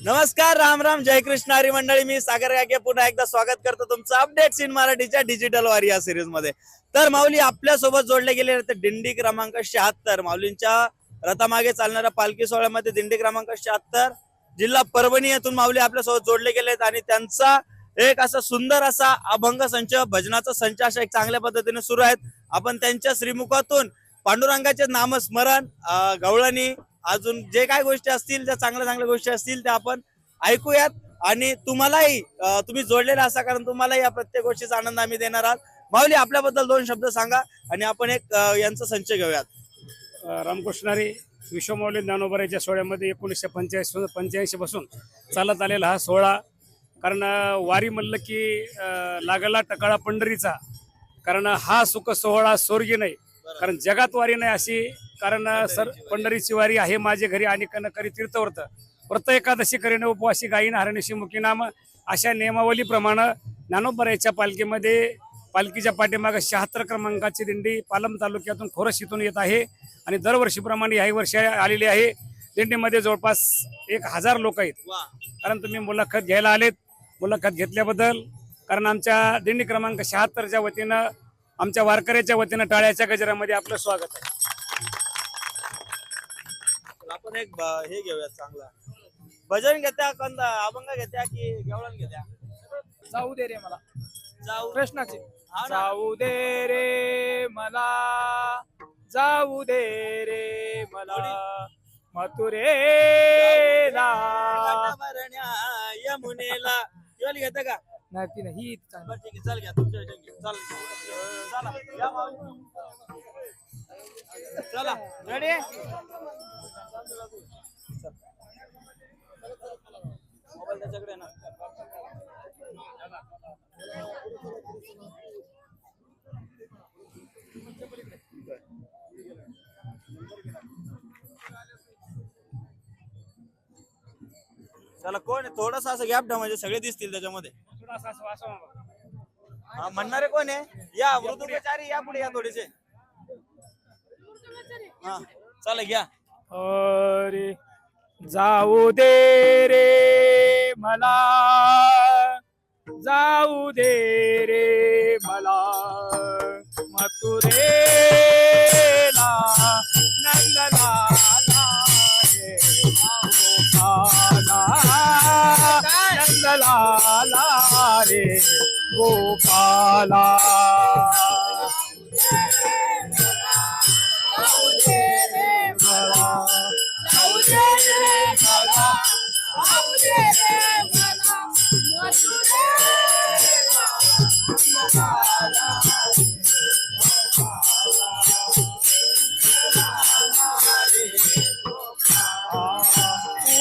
नमस्कार राम राम जय कृष्ण हरी मंडळी. मी सागर गागे पुन्हा एकदा स्वागत करतो तुमचं अपडेट इन मराठीच्या डिजिटल वार या सिरीजमध्ये. तर माऊली आपल्यासोबत जोडले गेले आहेत दिंडी क्रमांक शहात्तर. माऊलींच्या रथामागे चालणाऱ्या पालखी सोहळ्यामध्ये दिंडी क्रमांक शहात्तर. जिल्हा परभणी येथून माऊली आपल्यासोबत जोडले गेले आहेत आणि त्यांचा एक असा सुंदर असा अभंग संच भजनाचा संच अशा एक चांगल्या पद्धतीने सुरू आहेत. आपण त्यांच्या श्रीमुखातून पांडुरंगाचे नामस्मरण गवळणी अजून जे काय गोष्टी असतील त्या चांगल्या चांगल्या गोष्टी असतील त्या आपण ऐकूयात. आणि तुम्हालाही तुम्ही जोडलेला असा कारण तुम्हालाही या प्रत्येक गोष्टीचा आनंद आम्ही देणार आहात. माऊली आपल्याबद्दल दोन शब्द सांगा आणि आपण एक यांचा संचय घेऊयात. रामकृष्णारी विश्वमौली ज्ञानोबराच्या सोहळ्यामध्ये एकोणीसशे पंच्याऐंशी पंच्याऐंशी पासून चालत आलेला हा सोहळा कारण वारी म्हणलं की लागला टकाळा पंढरीचा. कारण हा सुख सोहळा स्वर्गी नाही. कारण जगात वारी नाही अशी कारण सर पंढरीची वारी आहे माझे घरी आणि कन करी तीर्थव्रत. व्रत एकादशी करीने उपवासी गायीन हरणीशी मुखी नाम अशा नियमावलीप्रमाणे ज्ञानोबराच्या पालखीमध्ये पालखीच्या पाठीमागे शहात्तर क्रमांकाची दिंडी पालम तालुक्यातून खोरस इथून येत आहे आणि दरवर्षीप्रमाणे ह्याही वर्षी आलेली आहे. दिंडीमध्ये जवळपास एक हजार लोक आहेत. कारण तुम्ही मुलाखत घ्यायला आलेत. मुलाखत घेतल्याबद्दल कारण आमच्या दिंडी क्रमांक शहात्तरच्या वतीनं आमच्या वारकऱ्याच्या वतीनं टाळ्याच्या गजरामध्ये आपलं स्वागत आहे. आपण एक ब- हे घेऊयात चांगला. भजन घेत्या कंद अभंग घेत्या की गवळण घेत्या? जाऊ दे रे मला. जाऊ. कृष्णाचे हा ना. जाऊ दे रे मला. जाऊ दे रे मला. मथुरेला. भरण्या यमुनेला. केवली घेता का? नाही ती नाही ही चांगली. बरं ठीक आहे चल घ्या तुमच्या. चल. चला या माऊली. चला रेडी मोबाईल त्याच्याकडे ना. चला कोण आहे? थोडस असं गॅप ठेवा म्हणजे सगळे दिसतील त्याच्यामध्ये. हा, म्हणणारे कोण आहे? या मृदुपचारी या पुढे या थोडेसे. हा चला घ्या. अरे जाऊ दे रे मला. जाऊ दे रे मला. मथुरेला नंदलाला रे गोपाला. नंदलाला रे गोपाला.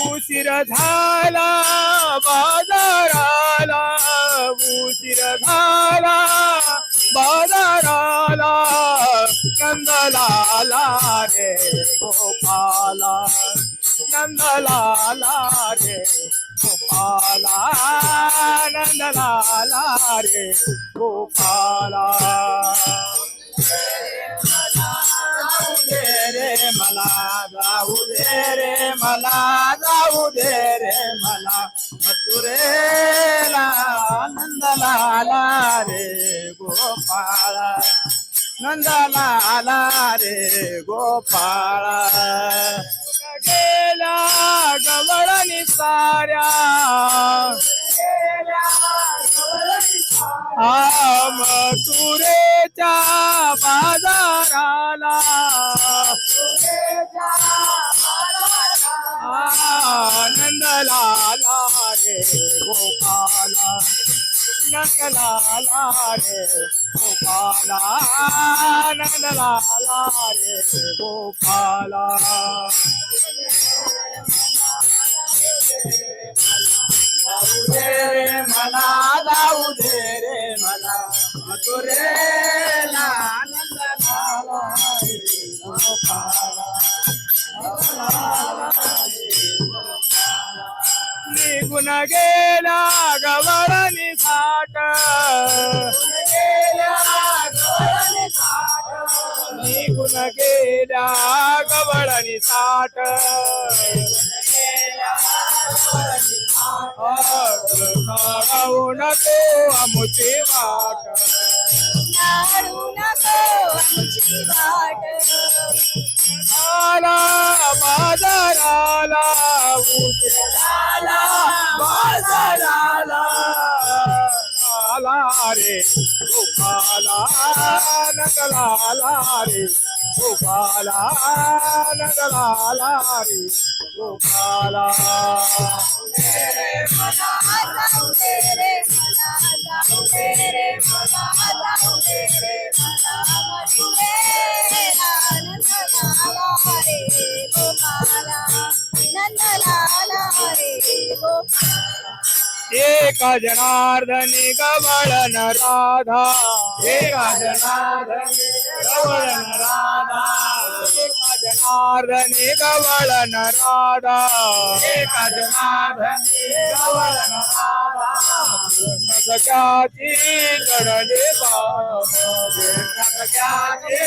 उशीर झाला बाजाराला. उशीर झाला बाजाराला. कंदलाला रे Gopala. Nandalala re Gopala. Nandalala re Gopala Udere malada udere malada udere mala mature la nandalala re Gopala. Nandalala re Gopala. रे गवळणी साऱ्या. आम तुरेच्या बाजाराला. आनंद लाला रे गोपाला. नंद लाला रे गोपाला नंद लाला रे गोपाला जाऊ दे रे मला जाऊ दे रे मला मथुरेला आनंद लाला रे गोपाला निघून गेला गवळणी साठ. निघून गेल्या गवळणी साठ. काढावू नको आमुची वाट. वाट. आला बाजाराला उतराला बाजाराला आला रे गोपाला नगलाला रे Gopala, Nandalari, Gopala. Mere mana ada, mere mana ada. एका जनार्दनी गवळण राधा. एका जनार्दनी गवळण राधा. एका जनार्दनी गवळण राधा एका जनार्दनी गवळण राधा सख्याची जडले बाबा सख्याची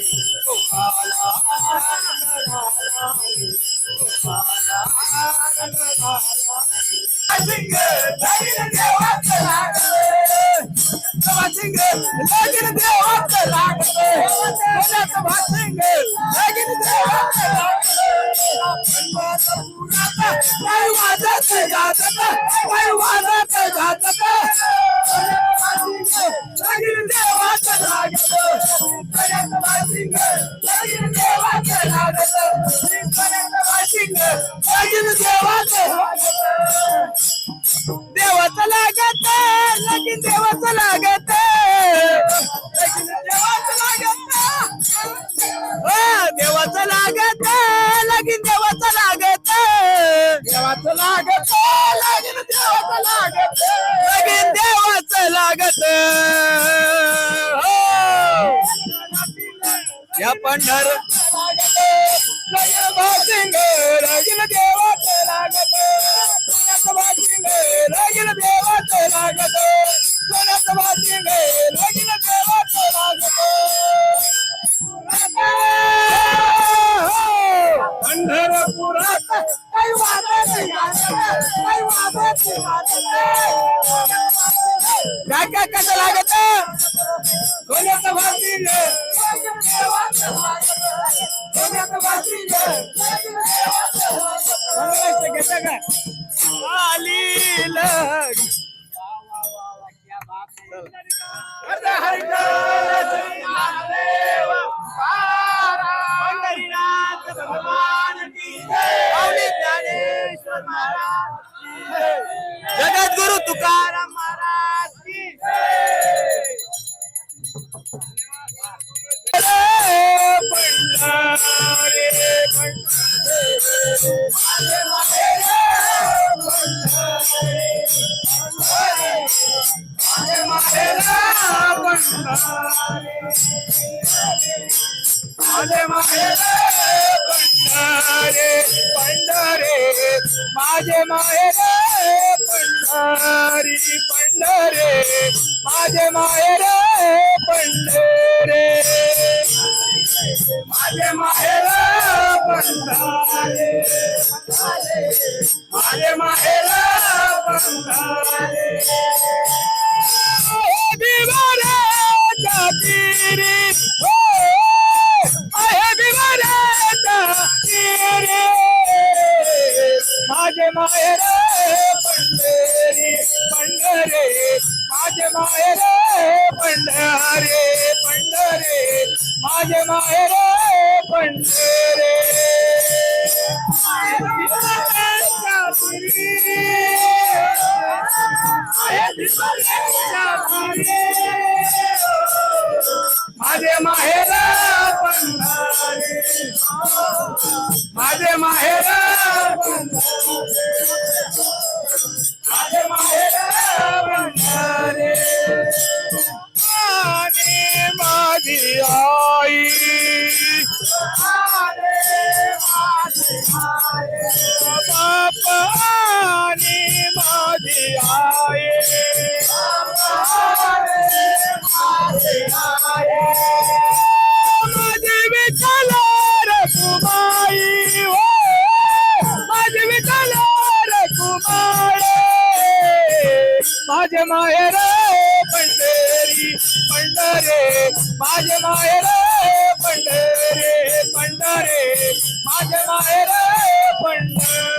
रे गोपाला नंदला रे लागत लगीन देवाचं लागत. देवाचं लागत लगीन देवाचं लागत. देवाचं लागत लगीन देवाचं लागत. लगीन देवाचं लागत. हो. या पंढर लगीन देवाचं लागत. सोन्याचं भासिंग लगीन देवाचं लागत. सोन्याचं भासिंग लगीन लागत. पंढरपुरात काही वाजत काही वाजत काय काय कसं लागत. Santo, cara! माझे माहेर पंढरे. माझे माहेर पंढरे. माझे माहेर पंढरे. बिवारे जातीरे. हो. आहे बिवारे जातीरे. माझे माहेर पंढरे. पंढरे माझे रे पंढरे पंढरे माझे माहेर पंढरे. माझे माहेर पंढरी पंढरे. माझे माहेर पंढरे पंढरे. माझे माहेर पंढरे.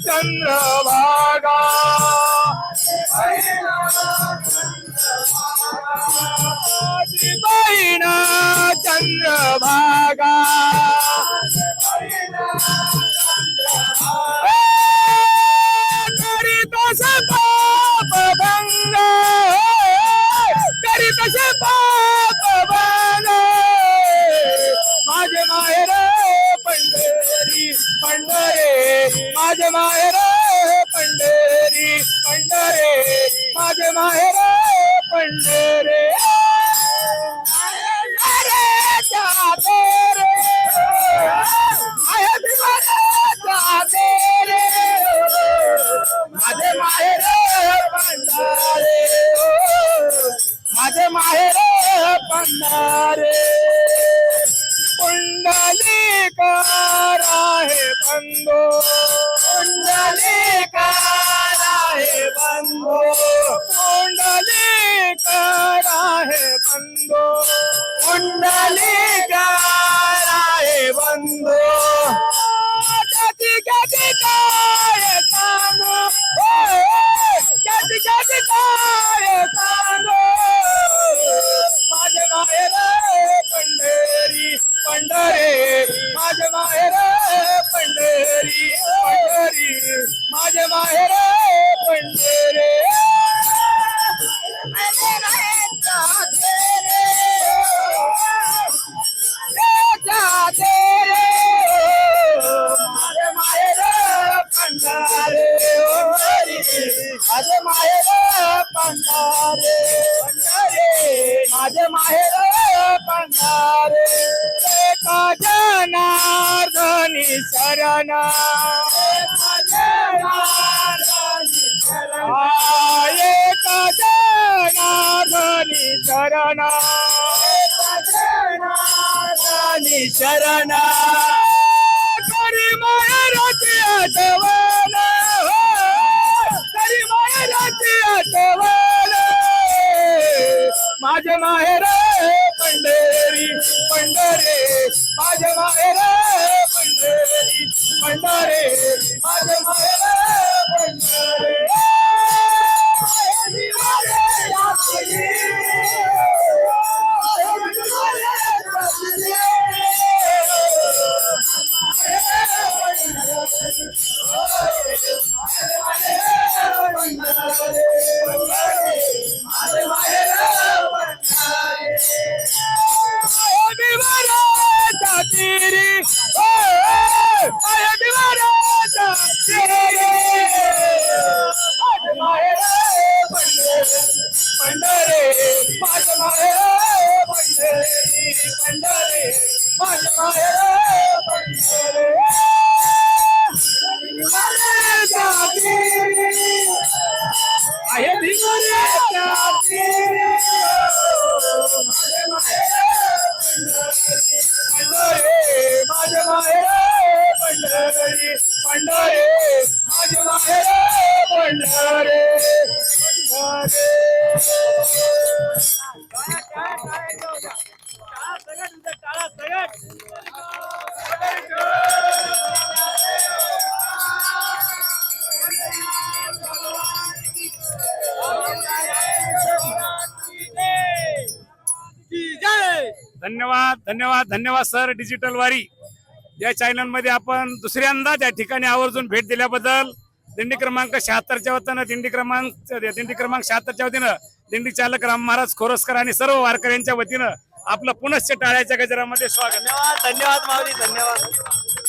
चंद्रभागा। चंद्रभागा। माहेर पंढरी पंढरे. माझे माहेर पंढरे. माझे माहेर पंढरे. माझे माहेर पंढरे. माझे माहेर पंढरी पंढरे माझे माहेर पंढरी पंढरी माझे माहेर पंढरे माझे माहेर पंढरे माझे माहेर पंढारे पंढारे माझे माहेर पंढारे जनार्दनी शरण जनार्दनी शरण जनार्दनी शरण शरण Yeah. धन्यवाद धन्यवाद धन्यवाद सर. डिजिटल वारी. या चॅनलमध्ये आपण दुसऱ्यांदा त्या ठिकाणी आवर्जून भेट दिल्याबद्दल दिंडी क्रमांक शहात्तरच्या वतीनं दिंडी क्रमांक दिंडी क्रमांक शहात्तरच्या वतीनं दिंडी चालक राम महाराज खोरसकर आणि सर्व वारकऱ्यांच्या वतीनं आपलं पुनश्च टाळ्याच्या गजरामध्ये स्वागत. धन्यवाद धन्यवाद माऊली धन्यवाद.